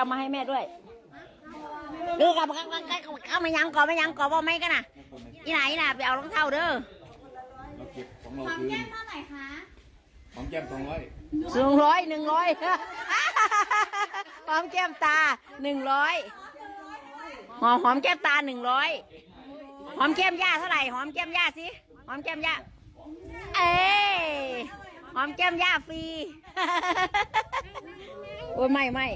เอามาให้แม่ด้วยดูกับกับกับกับเอามายังก่อนมายังก่อนว่าไม่กันน่ะอีไหนล่ะไปเอารองเท้าเด้อเราเก็บของเราหอมคืนแก้มเท่าไหร่คะของแก้มสองร้อยหนึ่งร้อยหนึ่งร้อยหอมแก้มตาหนึ่งร้อยหอมหอมแก้มตาหนึ่งร้อยหอมแก้มย่าเท่าไหร่หอมแก้มย่าสิหอมแก้มย่าเอ้ยหอมแก้มย่าฟรีโอ้ยไม่ไม่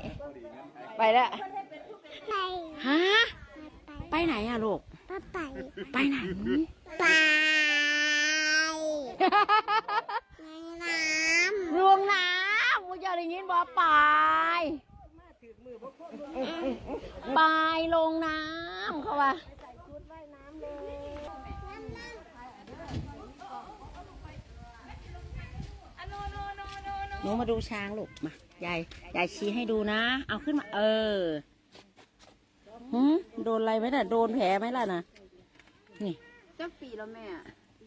ไปแล้วไปฮะไปไหนอะลูกไปไปไหนไปในน้ลวงน้ำมึงจะได้ยินบอกไปไปลงน้ำเขาว่าหนูมาดูช้างลูกมา ยายยายชี้ให้ดูนะ เอาขึ้นมา เออหืมโดนอะไรไหมน่ะ โดนแผลไหมล่ะนะนี่เจ้าปีแล้วแม่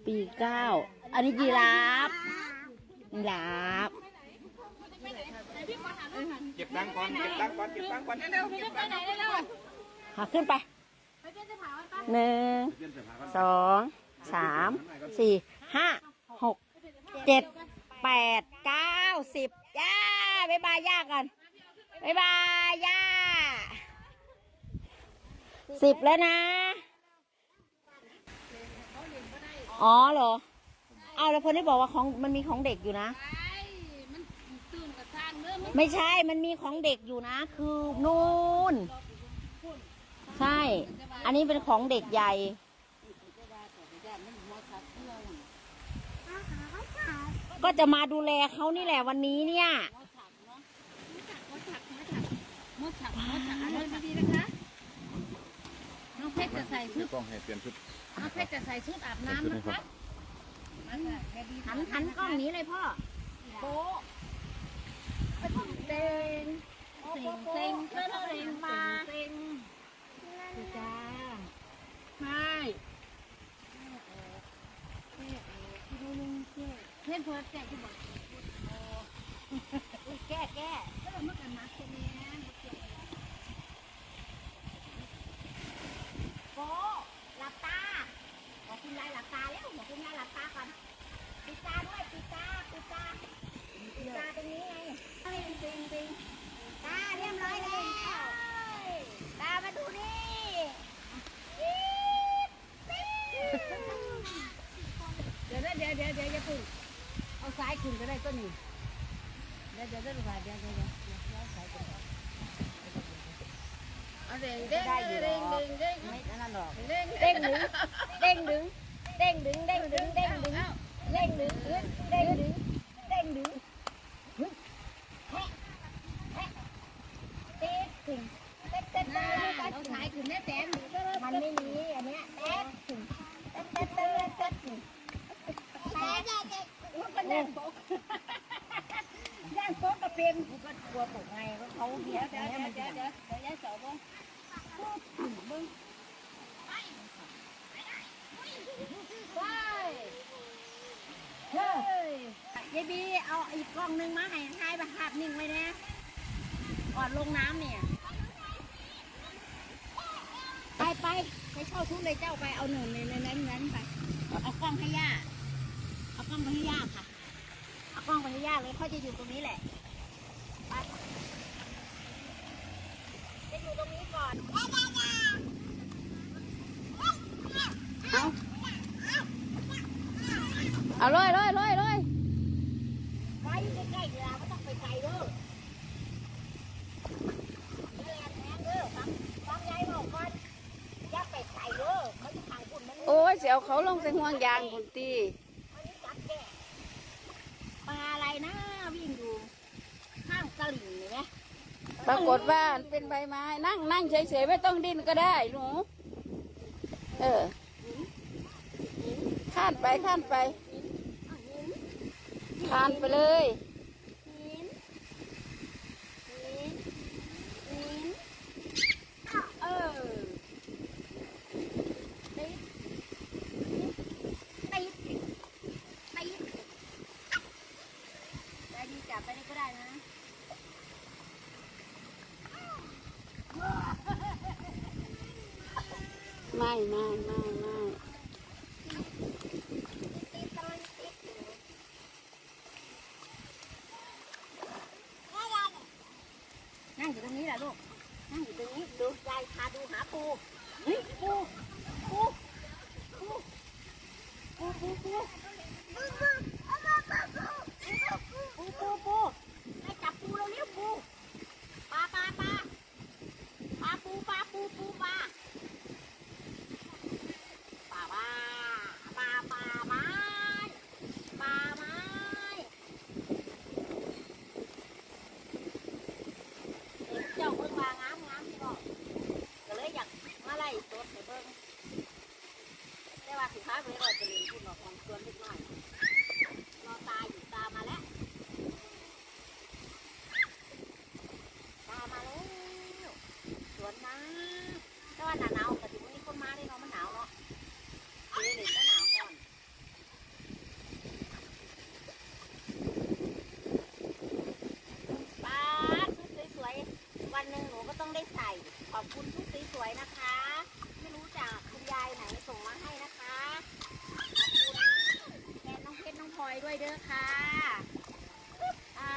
ปีเก้า อันนี้ยีราฟยีราฟเก็บตังค์ก่อนเก็บตังค์ก่อนเก็บตังค์ก่อนเร็วๆเก็บตังค์หาขึ้นไปหนึ่งเปลี่ยนเสื้อผ้าก่อนสองสามสี่ห้าหกเจ็ดแปดเก้าสิบย่า บายบายย่ากันบายบายย่าสิบแล้วนะ อ๋อเหรอ เอาแล้วคนที่บอกว่าของมันมีของเด็กอยู่นะ ไม่ใช่ มันมีของเด็กอยู่นะ คือนู่น ใช่ อันนี้เป็นของเด็กใหญ่ก็จะมาดูแลเขานี่แหละวันนี้เนี่ย มดฉักมดฉักม ดฉักมดฉักอร่อยดีนะคะน้องเพชรจะใส่ชุดกล้องให้เปลี่ยนชุดน้องเพชรจะใส่ชุดอาบน้ำนะคะหันหันกล้องนี้เลยพ่อโป๊ะเต็งเต็งเต็งเต็งเต็งมาเต็งจ้าไม่เพื่อนเพื่อนแกที่บอกแก้แก้ ก็เลยเมื่อกันมาแค่นี้ โกหลับตาบอกคุณยายหลับตาแล้วบอกคุณยายหลับตาก่อนปิดตาด้วยปิดตาปิดตาปิดตาตรงนี้ไงติงติงติงตาเรียบร้อยแล้วตามาดูนี่ เดี๋ยวเดี๋ยวเดี๋ยวเดี๋ยวอย่าพึ่งเอาซ้ายขึ้นก็ได้ก็นี่เดี๋ยวเดี๋ยวเดี๋ยวเดี๋ยวเดี๋ยวเดี๋ยวเอาซ้ายขึ้นเอาเด้งเด้งเด้งเด้งเด้งไม่นั่นหรอกเด้งเด้งดึงเด้งดึงเด้งดึงเด้งดึงเด้งดึงเด้งดึงเด้งดึงเด้งดึงแฮะแฮะเต๊ดถึงเต๊ดเต๊ด เอา เต๊ด ซ้ายขึ้นแม่แตน มันไม่มีอันเนี้ยเต๊ดถึงเต๊ดเต๊ดเต๊ดเต๊ดถึงเต๊ดเต๊ด มันเด้งโป๊ะ ย่างโต๊ะกระเป็นกูก็กลัวตกไงเพราะเขาเหี้ย เดี๋ยวเดี๋ยวเดี๋ยวยวเดี๋ยวย้ายเสาบ้างไปเฮ้ยยายบีเอาอีกกล้องหนึงมาให้ถ่ายภาพนิ่งไว้นะก่อนลงน้ำเนี่ย ไปไปไปเช่าชุดเลยเจ้าไปเอาหนึ่งในในนั้นนั้นไป เอากล้องให้ย่า เอากล้องไปให้ย่าค่ะ เอากล้องไปให้ย่าเลยเขาจะอยู่ตรงนี้แหละ ไป จะ อยู่ตรงนี้ก่อนเอาเอาเลยเลยเลยเลยไว้อยู่ใกล้ๆเวลาไม่ต้องไปไกลเด้อแรงแรงเด้อฟังฟังยายบอกก่อนอย่าไปไกลเด้อเขาจะทางคุณมันโอ้ยเสียวเขาลงใส่ห่วงยางคุณตีมันจับแก่ปลาอะไรนะวิ่งอยู่ข้างตลิ่งเห็นไหม ปรากฏว่าเป็นใบไม้ นั่งนั่งเฉยๆไม่ต้องดิ้นก็ได้หนู เออข้านไปข้านไปข้านไปเลย ไม่ไม่ไม่ไม่นั่งอยู่ตรงนี้แหละลูก นั่งอยู่ตรงนี้ดูยายพาดูหาปูเฮ้ยปูปูปูปูปูปู พาไปรอจะเล่นคุณหนอกของสวนนิดหน่อยรอตาอยู่ตามาแล้วตามาแล้วสวนนะแต่ว่าหนาหนาวก็ถือว่ามีคนมาได้เนาะมันหนาวเนาะเลยเลยก็หนาวก่อนป้าชุดสวยๆวันหนึ่งหนูก็ต้องได้ใส่ขอบคุณชุดสวยๆนะคะ ไม่รู้จากคุณยายไหนส่งมาให้นะคะ ขอบคุณแทนน้ อยด้วยเด้อค่ะอ่า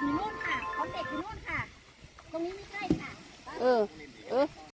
อยู่นู่นค่ะของเด็กอยู่นู่นค่ะ ตรงนี้ไม่ใกล้ค่ะ เออ